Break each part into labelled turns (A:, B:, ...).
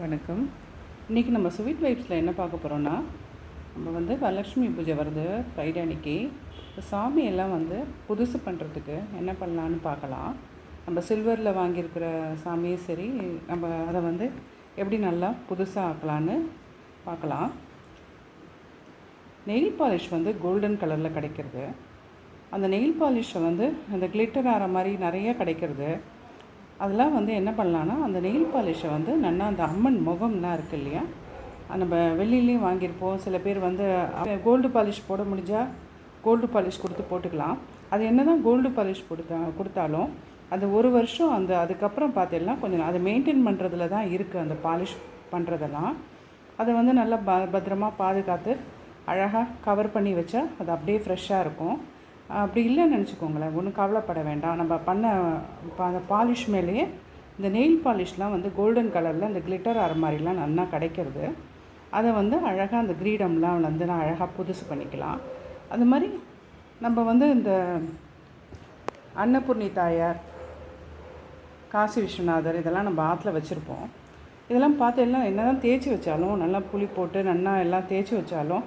A: வணக்கம். இன்றைக்கி நம்ம ஸ்வீட் வைப்ஸில் என்ன பார்க்க போகிறோன்னா நம்ம வந்து வரலட்சுமி பூஜை வருது ஃப்ரைடே அன்னைக்கு. சாமியெல்லாம் சாமி எல்லாம் வந்து புதுசு பண்ணுறதுக்கு என்ன பண்ணலான்னு பார்க்கலாம். நம்ம சில்வரில் வாங்கியிருக்கிற சாமியும் சரி நம்ம அதை வந்து எப்படி நல்லா புதுசாக ஆக்கலான்னு பார்க்கலாம். நெயில் பாலிஷ் வந்து கோல்டன் கலரில் கிடைக்கிறது. அந்த நெயில் பாலிஷை வந்து அந்த கிளிட்டர் ஆகிற மாதிரி நிறைய கிடைக்கிறது. அதெல்லாம் வந்து என்ன பண்ணலான்னா அந்த நெயில் பாலிஷை வந்து நல்லா அந்த அம்மன் முகம்லாம் இருக்கு இல்லையா? நம்ம வெள்ளிலையும் வாங்கியிருப்போம். சில பேர் வந்து கோல்டு பாலிஷ் போட முடிஞ்சால் கோல்டு பாலிஷ் கொடுத்து போட்டுக்கலாம். அது என்ன தான் கோல்டு பாலிஷ் கொடுத்தா கொடுத்தாலும் அந்த ஒரு வருஷம் அந்த அதுக்கப்புறம் பார்த்தீங்கன்னா கொஞ்சம் அதை மெயின்டைன் பண்ணுறதுல தான் இருக்குது அந்த பாலிஷ் பண்ணுறதெல்லாம் அதை வந்து நல்லா ப பத்திரமா பாதுகாத்து அழகாக கவர் பண்ணி வச்சா அது அப்படியே ஃப்ரெஷ்ஷாக இருக்கும். அப்படி இல்லைன்னு நினச்சிக்கோங்களேன். ஒன்றும் கவலைப்பட வேண்டாம். நம்ம பண்ண இப்போ அந்த பாலிஷ் மேலேயே இந்த நெயில் பாலிஷ்லாம் வந்து கோல்டன் கலரில் இந்த கிளிட்டர் ஆகிற மாதிரிலாம் நல்லா கிடைக்கிறது. அதை வந்து அழகாக அந்த கிரீடம்லாம் வந்து நான் அழகாக புதுசு பண்ணிக்கலாம். அது மாதிரி நம்ம வந்து இந்த அன்னபூர்ணி தாயார் காசி விஸ்வநாதர் இதெல்லாம் நம்ம ஆற்றுல வச்சுருப்போம். இதெல்லாம் பார்த்து எல்லாம் என்ன தான் தேய்ச்சி வச்சாலும் நல்லா புளி போட்டு நல்லா எல்லாம் தேய்ச்சி வச்சாலும்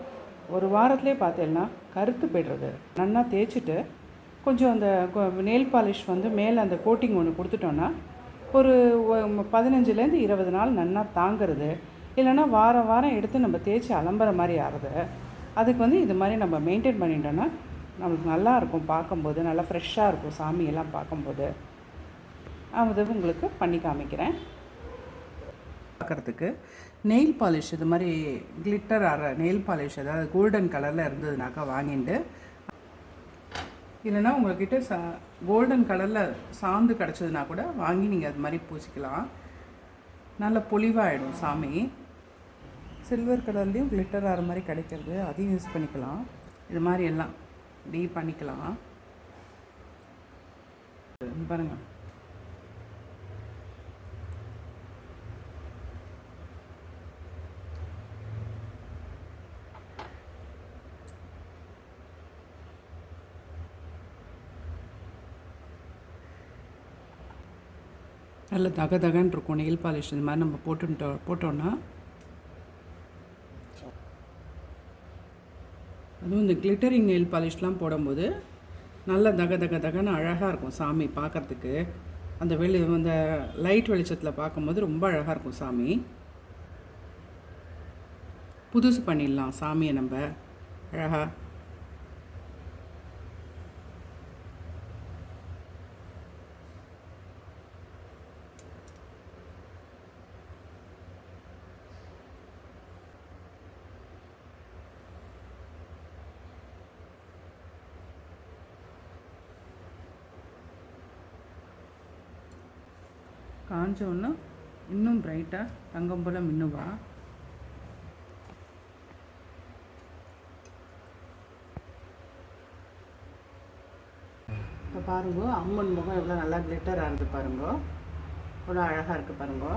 A: ஒரு வாரத்திலே பார்த்தேன்னா கருத்து போய்டுறது. நல்லா தேய்ச்சிட்டு கொஞ்சம் அந்த நெயில் பாலிஷ் வந்து மேலே அந்த கோட்டிங் ஒன்று கொடுத்துட்டோன்னா ஒரு பதினஞ்சுலேருந்து இருபது நாள் நல்லா தாங்கிறது. இல்லைன்னா வாரம் வாரம் எடுத்து நம்ம தேய்ச்சி அலம்புற மாதிரி ஆகுது. அதுக்கு வந்து இது மாதிரி நம்ம மெயின்டைன் பண்ணிட்டோன்னா நம்மளுக்கு நல்லா இருக்கும் பார்க்கும்போது நல்லா ஃப்ரெஷ்ஷாக இருக்கும் சாமியெல்லாம் பார்க்கும்போது. அது உங்களுக்கு பண்ணி காமிக்கிறேன். பார்க்குறதுக்கு நெயில் பாலிஷ் இது மாதிரி கிளிட்டர் ஆகிற நெயில் பாலிஷ் அதாவது கோல்டன் கலரில் இருந்ததுனாக்கா வாங்கிட்டு இல்லைன்னா உங்கள்கிட்ட சா கோல்டன் கலரில் சாந்து கிடச்சதுனா கூட வாங்கி நீங்கள் அது மாதிரி பூசிக்கலாம். நல்ல பொலிவாகிடும் சாமி. சில்வர் கலர்லேயும் கிளிட்டர் ஆகிற மாதிரி கிடைக்கிறது அதையும் யூஸ் பண்ணிக்கலாம். இது மாதிரி எல்லாம் டீ பண்ணிக்கலாம். பாருங்கள் நல்ல தக தகன்னு இருக்கும். நெயில் பாலிஷ் இந்த மாதிரி நம்ம போட்டுட்டோம் போட்டோன்னா அதுவும் இந்த கிளிட்டரிங் நெயில் பாலிஷ்லாம் போடும்போது நல்ல தக தக தகன்னு அழகாக இருக்கும் சாமி பார்க்கறதுக்கு அந்த வெளி அந்த லைட் வெளிச்சத்தில் பார்க்கும்போது ரொம்ப அழகாக இருக்கும் சாமி. புதுசு பண்ணிடலாம் சாமியை நம்ம. அழகாக காஞ்சோன்னா இன்னும் பிரைட்டாக தங்கம் போல் மின்னுவா. இப்போ பாருங்க அம்மன் முகம் எவ்வளோ நல்லா கிளிட்டராக இருந்து பாருங்க. எவ்வளோ அழகாக இருக்குது பாருங்க.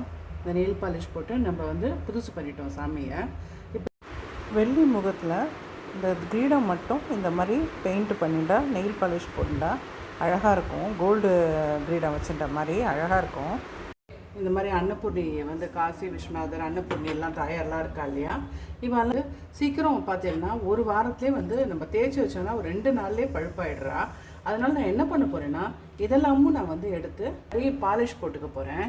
A: இந்த நெயில் பாலிஷ் போட்டு நம்ம வந்து புதுசு பண்ணிட்டோம் சாமியை. இப்போ வெள்ளி முகத்தில் இந்த கிரீடம் மட்டும் இந்த மாதிரி பெயிண்ட் பண்ணிட்டா நெயில் பாலிஷ் போட்டுட்டா அழகாக இருக்கும் கோல்டு கிரீடம் வச்சுட்ட மாதிரி அழகாக இருக்கும் இந்த மாதிரி அன்னபூர்ணி வந்து காசி விஸ்வநாதர் அன்னபூர்ணி எல்லாம் தாயார்லாம் இருக்கா இல்லையா? இவாள் சீக்கிரம் பார்த்தீங்கன்னா ஒரு வாரத்துலேயே வந்து நம்ம தேய்ச்சி வச்சோன்னா ஒரு ரெண்டு நாள்லேயே பழுப்பாயிடுறா. அதனால் நான் என்ன பண்ண போகிறேன்னா இதெல்லாமும் நான் வந்து எடுத்து நிறைய பாலிஷ் போட்டுக்க போகிறேன்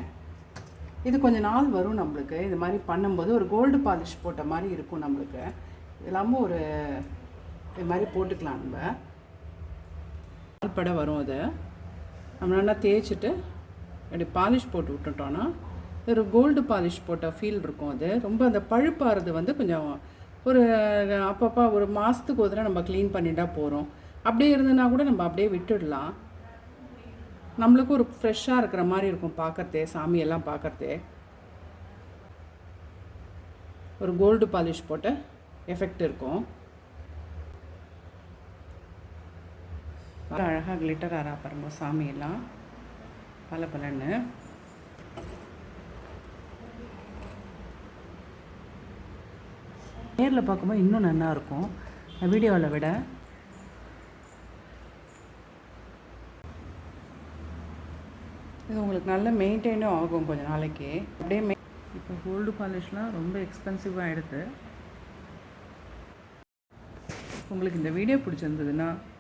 A: இது கொஞ்ச நாள் வரும் நம்மளுக்கு. இது மாதிரி பண்ணும்போது ஒரு கோல்டு பாலிஷ் போட்ட மாதிரி இருக்கும் நம்மளுக்கு. இதெல்லாமும் ஒரு இது மாதிரி போட்டுக்கலாம் நம்ம. பால் பட வரும் அது. நம்ம நல்லா தேய்ச்சிட்டு அப்படி பாலிஷ் போட்டு விட்டுட்டோன்னா ஒரு கோல்டு பாலிஷ் போட்ட ஃபீல் இருக்கும் அது. ரொம்ப அந்த பழுப்பாகிறது வந்து கொஞ்சம் ஒரு அப்பப்போ ஒரு மாதத்துக்கு ஒரு தடவை நம்ம க்ளீன் பண்ணிட்டா போகிறோம் அப்படியே இருந்ததுன்னா கூட நம்ம அப்படியே விட்டுடலாம். நம்மளுக்கும் ஒரு ஃப்ரெஷ்ஷாக இருக்கிற மாதிரி இருக்கும் பார்க்கறதே சாமியெல்லாம் பார்க்கறதே ஒரு கோல்டு பாலிஷ் போட்ட எஃபெக்ட் இருக்கும். அழகாக கிளிட்டர் ஆறா பாருங்க சாமியெல்லாம். பல பலன்னு. நேரில் பார்க்கும்போது இன்னும் நல்லா இருக்கும். வீடியோவில் விட. இது உங்களுக்கு நல்ல மெயின்டைனும் ஆகும் கொஞ்சம் நாளைக்கு. அப்படியே மெயின் இப்போ கோல்டு பாலிஷ்லாம் ரொம்ப எக்ஸ்பென்சிவாக ஆகிடுது உங்களுக்கு இந்த வீடியோ பிடிச்சிருந்ததுன்னா